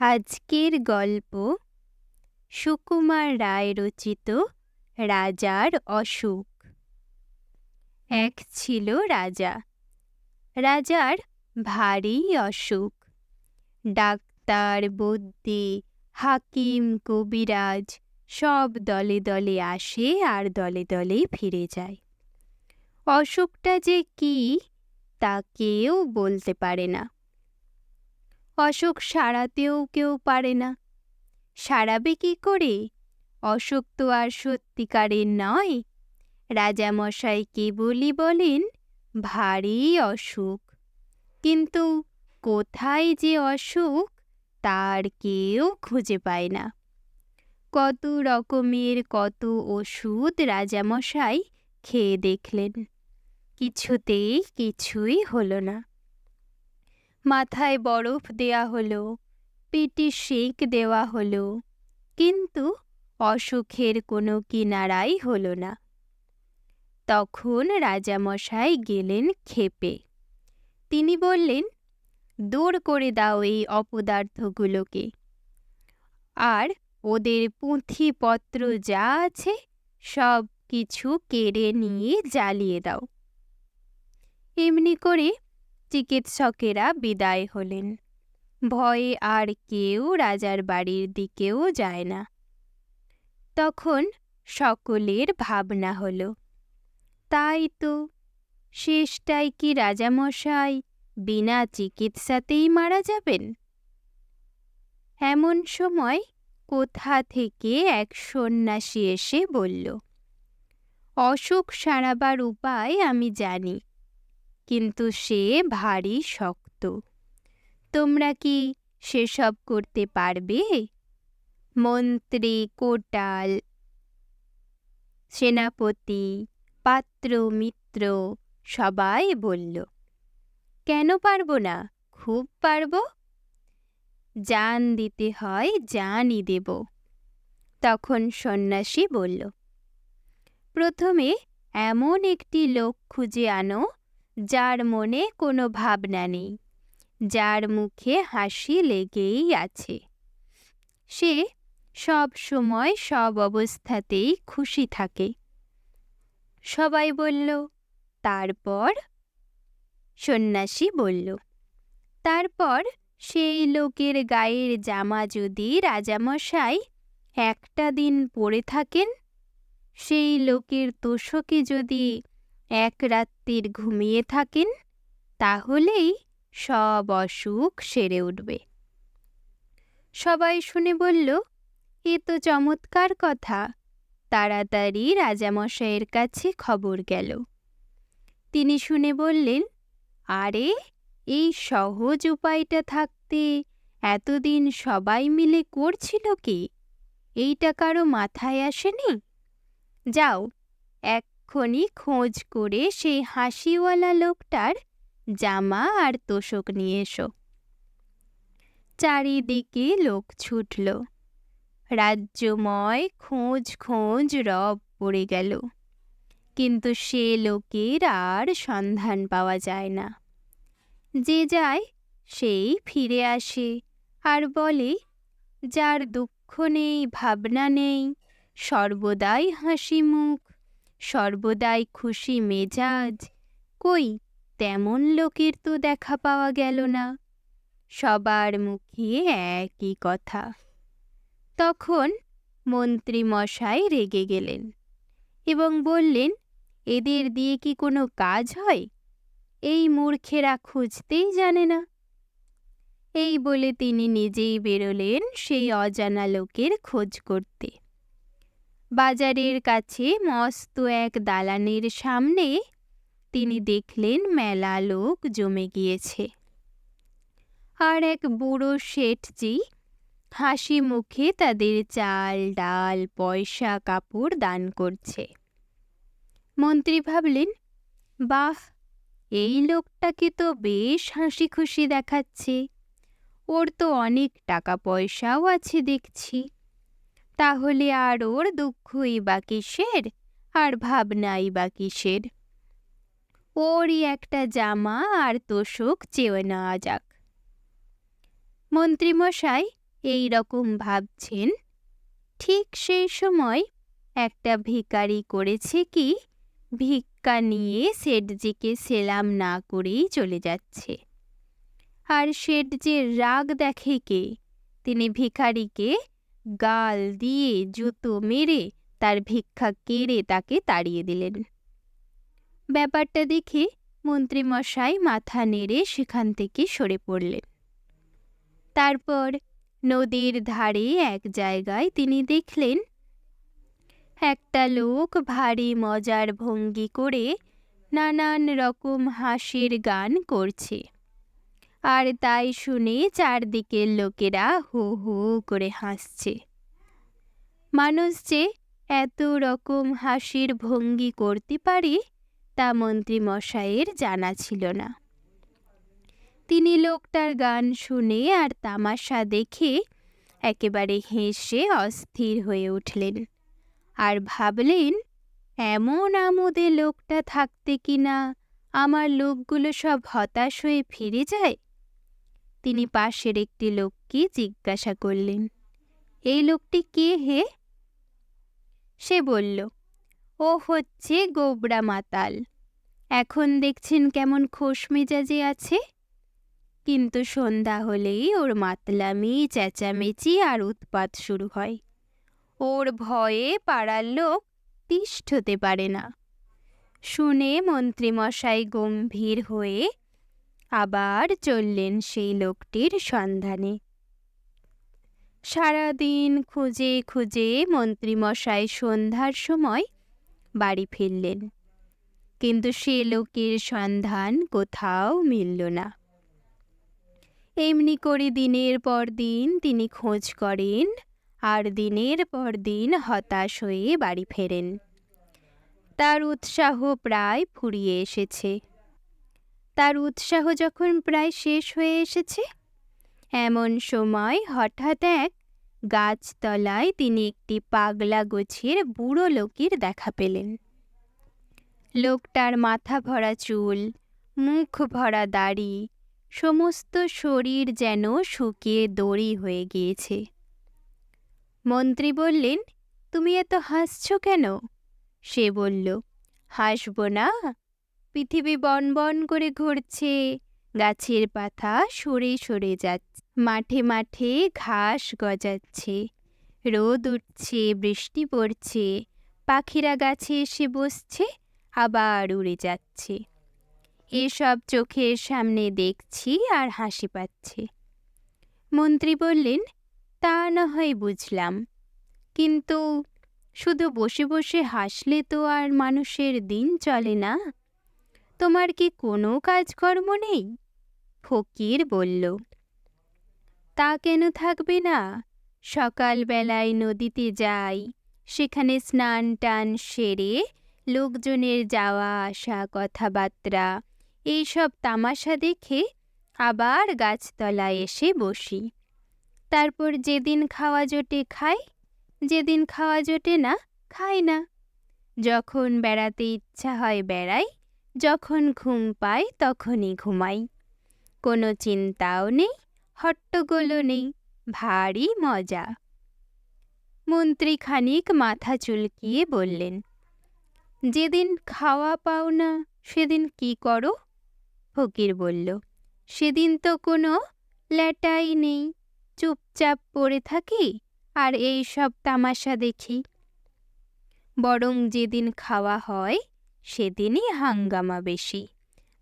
আজকের গল্প সুকুমার রায় রচিত রাজার অসুখ। এক ছিল রাজা। রাজার ভারী অসুখ। ডাক্তার বদ্যি হাকিম, কবিরাজ সব দলে দলে আসে আর দলে দলে ফিরে যায়। অসুখটা যে কি তা কেউ বলতে পারে না। অসুখ সারাতেও কেউ পারে না। সারাবে কি করে? অসুখ তো আর সত্যিকারের নয়। রাজামশাই কেবলই বলেন, ভারী অসুখ। কিন্তু কোথায় যে অসুখ, তার কেউ খুঁজে পায় না। কত রকমের কত ওষুধ রাজামশাই খেয়ে দেখলেন। কিছুতেই কিছুই হলো না। মাথায় বরফ দেয়া হলো পেটে সেঁক দেওয়া হলো, কিন্তু অসুখের কোনো কিনারাই হলো না। তখন রাজামশাই গেলেন খেপে তিনি বললেন, দূর করে দাও এই অপদার্থগুলোকে। আর ওদের পুঁথিপত্র যা আছে সব কিছু কেড়ে নিয়ে জ্বালিয়ে দাও। এমনি করে চিকিৎসকেরা বিদায় হলেন। ভয়ে আর কেউ রাজার বাড়ির দিকেও যায় না। তখন সকলের ভাবনা হলো, তাই তো শেষটাই কি রাজামশাই বিনা চিকিৎসাতেই মারা যাবেন? এমন সময় কোথা থেকে এক সন্ন্যাসী এসে বলল, অসুখ সারাবার উপায় আমি জানি। কিন্তু সে ভারী শক্ত। তোমরা কি সেসব করতে পারবে? মন্ত্রী কোটাল। সেনাপতি, পাত্র, মিত্র সবাই বলল, কেন পারব না? খুব পারব। জান দিতে হয়, জানই দেব। তখন সন্ন্যাসী বলল, প্রথমে এমন একটি লোক খুঁজে আনো যার মনে কোনো ভাবনা নেই, যার মুখে হাসি লেগেই আছে। সে সব সময় সব অবস্থাতেই খুশি থাকে। সবাই বলল, তারপর? সন্ন্যাসী বলল, তারপর সেই লোকের গায়ের জামা যদি রাজামশাই একটা দিন পরে থাকেন, সেই লোকের তোষকে যদি এক রাত্রির ঘুমিয়ে থাকেন, তাহলেই সব অসুখ সেরে উঠবে। সবাই শুনে বলল, এ তো চমৎকার কথা। তাড়াতাড়ি রাজামশাইয়ের কাছে খবর গেল। তিনি শুনে বললেন, আরে, এই সহজ উপায়টা থাকতে এতদিন সবাই মিলে করছিল কি? এইটা কারও মাথায় আসেনি? যাও এক্ষুনি খোঁজ করে সেই হাসিওয়ালা লোকটার জামা আর তোষক নিয়ে এসো। চারিদিকে লোক ছুটল। রাজ্যময় খোঁজ খোঁজ রব পড়ে গেল। কিন্তু সে লোকের আর সন্ধান পাওয়া যায় না। যে যায়, সেই ফিরে আসে আর বলে, যার দুঃখ নেই, ভাবনা নেই, সর্বদাই হাসি মুখ সর্বদাই খুশি মেজাজ। কই, তেমন লোকের তো দেখা পাওয়া গেল না। সবার মুখে একই কথা। তখন মন্ত্রী মশাই রেগে গেলেন এবং বললেন, এদের দিয়ে কি কোনো কাজ হয়? এই মূর্খেরা খুঁজতেই জানে না। এই বলে তিনি নিজেই বেরোলেন সেই অজানা লোকের খোঁজ করতে। বাজারের কাছে মস্ত এক দালানের সামনে তিনি দেখলেন মেলা লোক জমে গিয়েছে। আর এক বুড়ো শেঠজি হাসি মুখে তাদের চাল, ডাল, পয়সা, কাপড় দান করছে। মন্ত্রী ভাবলেন, বাহ, এই লোকটাকে তো বেশ হাসি খুশি দেখাচ্ছে। ওর তো অনেক টাকা পয়সাও আছে দেখছি। তাহলে আর ওর দুঃখই বা কিসের? আর ভাবনাই বা কিসের? ওরই একটা জামা আর তোষক চেয়ে নেওয়া যাক। মন্ত্রীমশাই, এই রকম ভাবছেন? ঠিক সেই সময় একটা ভিখারি করেছে কি? ভিক্ষা নিয়ে শেঠজিকে সেলাম না করেই চলে যাচ্ছে। আর শেঠ যে রাগ দেখে কে? তিনি ভিখারিকে গাল দিয়ে জুতো মেরে তার ভিক্ষা কেড়ে তাকে তাড়িয়ে দিলেন। ব্যাপারটা দেখে মন্ত্রীমশাই মাথা নেড়ে সেখান থেকে সরে পড়লেন। তারপর নদীর ধারে এক জায়গায় তিনি দেখলেন, একটা লোক ভারী মজার ভঙ্গি করে নানান রকম হাসির গান করছে। আর তাই শুনে চারদিকের লোকেরা হো হো করে হাসছে। মানুষ যে এত রকম হাসির ভঙ্গি করতে পারে, তা মন্ত্রী মশাইয়ের জানা ছিল না। তিনি লোকটার গান শুনে আর তামাশা দেখে একেবারে হেসে অস্থির হয়ে উঠলেন আর ভাবলেন, এমন আমোদে লোকটা থাকতে কিনা আমার লোকগুলো সব হতাশ হয়ে ফিরে যায়? তিনি পাশের একটি লোককে জিজ্ঞাসা করলেন, এই লোকটি কে হে? সে বলল, ও হচ্ছে গোবরা মাতাল। এখন দেখছেন কেমন খোশ মেজাজে আছে। কিন্তু সন্ধ্যা হলেই ওর মাতলামি, চেঁচামেচি আর উৎপাত শুরু হয়। ওর ভয়ে পাড়ার লোক তিষ্ঠতে পারে না। শুনে মন্ত্রীমশাই গম্ভীর হয়ে আবার চললেন সেই লোকটির সন্ধানে। সারাদিন খুঁজে খুঁজে মন্ত্রীমশাই সন্ধ্যার সময় বাড়ি ফিরলেন। কিন্তু সে লোকের সন্ধান কোথাও মিলল না। এমনি করে দিনের পর দিন তিনি খোঁজ করেন, আর দিনের পর দিন হতাশ হয়ে বাড়ি ফেরেন। তার উৎসাহ প্রায় ফুরিয়ে এসেছে। তার উৎসাহ যখন প্রায় শেষ হয়ে এসেছে, এমন সময় হঠাৎ এক গাছতলায় তিনি একটি পাগলা গোছের বুড়ো লোকের দেখা পেলেন। লোকটার মাথা ভরা চুল, মুখ ভরা দাড়ি, সমস্ত শরীর যেন শুকিয়ে দড়ি হয়ে গিয়েছে। মন্ত্রী বললেন, তুমি এত হাসছ কেন? সে বলল, হাসব না পৃথিবী বন বন করে ঘুরছে। গাছের পাতা সরে সরে যাচ্ছে। মাঠে মাঠে ঘাস গজাচ্ছে। রোদ উঠছে, বৃষ্টি পড়ছে। পাখিরা গাছে এসে বসছে, আবার উড়ে যাচ্ছে। এসব চোখের সামনে দেখছি আর হাসি পাচ্ছে। মন্ত্রী বললেন, তা না হয় বুঝলাম। কিন্তু শুধু বসে বসে হাসলে তো আর মানুষের দিন চলে না? তোমার কি কোনো কাজকর্ম নেই? ফকির বলল, তা কেন থাকবে না? সকালবেলায় নদীতে যাই, সেখানে স্নান টান সেরে লোকজনের যাওয়া আসা কথাবার্তা, এইসব তামাশা দেখে আবার গাছতলায় এসে বসি। তারপর যেদিন খাওয়া জোটে খাই, যেদিন খাওয়া জোটে না, খাই না। যখন বেড়াতে ইচ্ছা হয় বেড়াই যখন ঘুম পাই তখনই ঘুমাই। কোনো চিন্তাও নেই, হট্টগোলও নেই, ভারী মজা। মন্ত্রী খানিক মাথা চুলকিয়ে বললেন, যেদিন খাওয়া পাও না, সেদিন কি করো? ফকির বলল, সেদিন তো কোনো ল্যাটাই নেই, চুপচাপ পড়ে থাকি আর এই সব তামাশা দেখি। বরং যেদিন খাওয়া হয় সেদিনই হাঙ্গামা বেশি।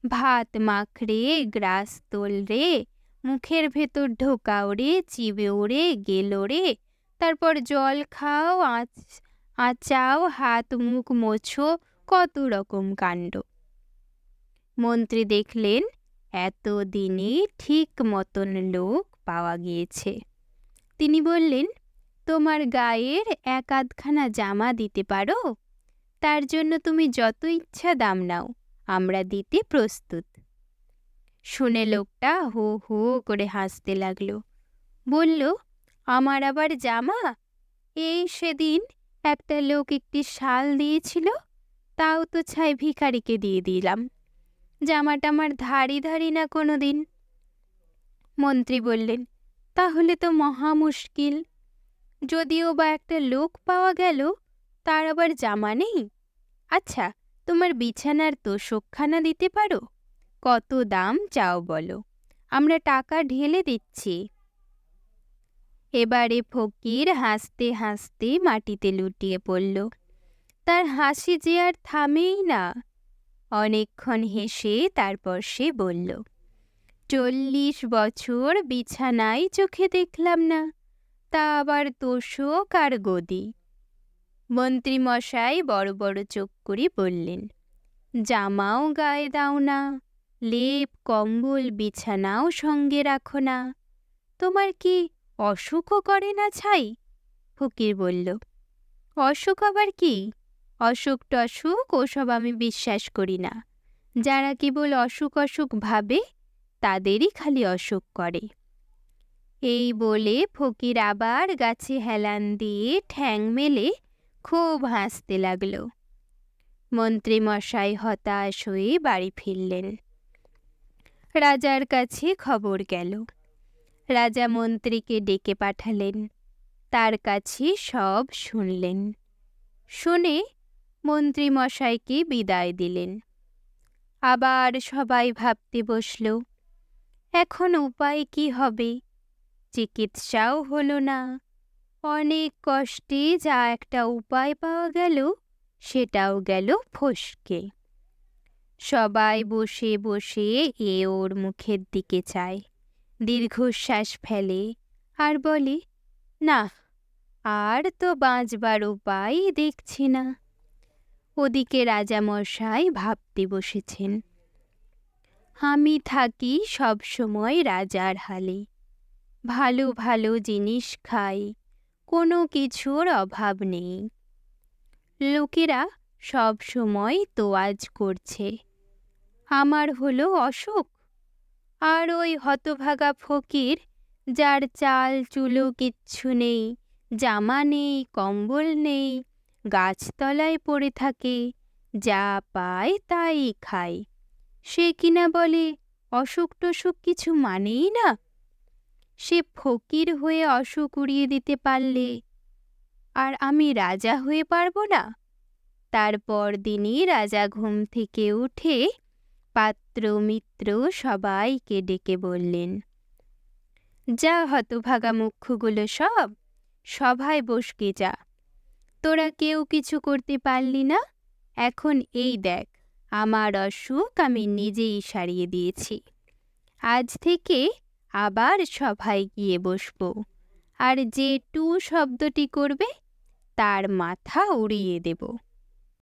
ভাত মাখড়ে গ্রাস তোল রে মুখের ভেতর ঢোকাও রে চিবে ওরে গেল রে তারপর জল খাও, আঁচ, আঁচাও, হাত, মুখ মোছো, কত রকম কাণ্ড। মন্ত্রী দেখলেন এত এতদিনে ঠিক মতন লোক পাওয়া গিয়েছে। তিনি বললেন, তোমার গায়ের এক আধখানা জামা দিতে পারো? তার জন্য তুমি যত ইচ্ছা দাম নাও, আমরা দিতে প্রস্তুত। শুনে লোকটা হো হো করে হাসতে লাগল। বলল, আমার আবার জামা? এই সেদিন একটা লোক একটি শাল দিয়েছিল, তাও তো ছাই ভিখারিকে দিয়ে দিলাম। জামাটা আমার ধারি ধারি না কোনো দিন মন্ত্রী বললেন, তাহলে তো মহা মুশকিল। যদিও বা একটা লোক পাওয়া গেল তার আবার জামা নেই? আচ্ছা তোমার বিছানার তোষকখানা দিতে পারো? কত দাম চাও বলো? আমরা টাকা ঢেলে দিচ্ছি। এবারে ফকির হাসতে হাসতে মাটিতে লুটিয়ে পড়ল। তার হাসি যে আর থামেই না। অনেকক্ষণ হেসে তারপর সে বলল, চল্লিশ বছর বিছানায় চোখে দেখলাম না। তা আবার তোষক আর গদি। মন্ত্রীমশাই বড় বড় চোখ করে বললেন, জামাও গায়ে দাও না, লেপ, কম্বল, বিছানাও সঙ্গে রাখো না। তোমার কি অসুখও করে না ছাই? ফকির বলল, অসুখ আবার কি? অসুখ টসুখ, ওসব আমি বিশ্বাস করি না। যারা কেবল অসুখ অসুখ ভাবে, তাদেরই খালি অসুখ করে। এই বলে ফকির আবার গাছে হেলান দিয়ে ঠ্যাং মেলে খুব হাসতে লাগল। মন্ত্রীমশাই হতাশ হয়ে বাড়ি ফিরলেন। রাজার কাছে খবর গেল। রাজা মন্ত্রীকে ডেকে পাঠালেন। তার কাছে সব শুনলেন। শুনে মন্ত্রীমশাইকে বিদায় দিলেন। আবার সবাই ভাবতে বসল, এখন উপায় কি হবে? চিকিৎসাও হলো না। অনেক কষ্টে যা একটা উপায় পাওয়া গেল, সেটাও গেল ফসকে। সবাই বসে বসে এ ওর মুখের দিকে চায়। দীর্ঘশ্বাস ফেলে আর বলে, না, আর তো বাঁচবার উপায় দেখছি না। ওদিকে রাজামশাই ভাবতে বসেছেন, আমি থাকি সব সময় রাজার হালে। ভালো ভালো জিনিস খাই কোনো কিছুর অভাব নেই। লোকেরা সব সময় তোয়াজ করছে। আমার হলো অসুখ। আর ওই হতভাগা ফকির, যার চাল, চুলো কিচ্ছু নেই, জামা নেই, কম্বল নেই, গাছতলায় পড়ে থাকে, যা পায় তাই খায়। সে কিনা বলে অসুখ টসুখ কিছু মানেই না। সে ফকির হয়ে অসুখ উড়িয়ে দিতে পারলে। আর আমি রাজা হয়ে পারব না। তারপর দিনই রাজা ঘুম থেকে উঠে পাত্র মিত্র সবাইকে ডেকে বললেন, যা হতভাগা মুখ্যগুলো সব, সভায় বসকে যা। তোরা কেউ কিছু করতে পারলি না? এখন এই দেখ, আমার অসুখ আমি নিজেই সারিয়ে দিয়েছি। আজ থেকে আবার সভায় গিয়ে বসব। আর যে টু শব্দটি করবে তার মাথা উড়িয়ে দেব।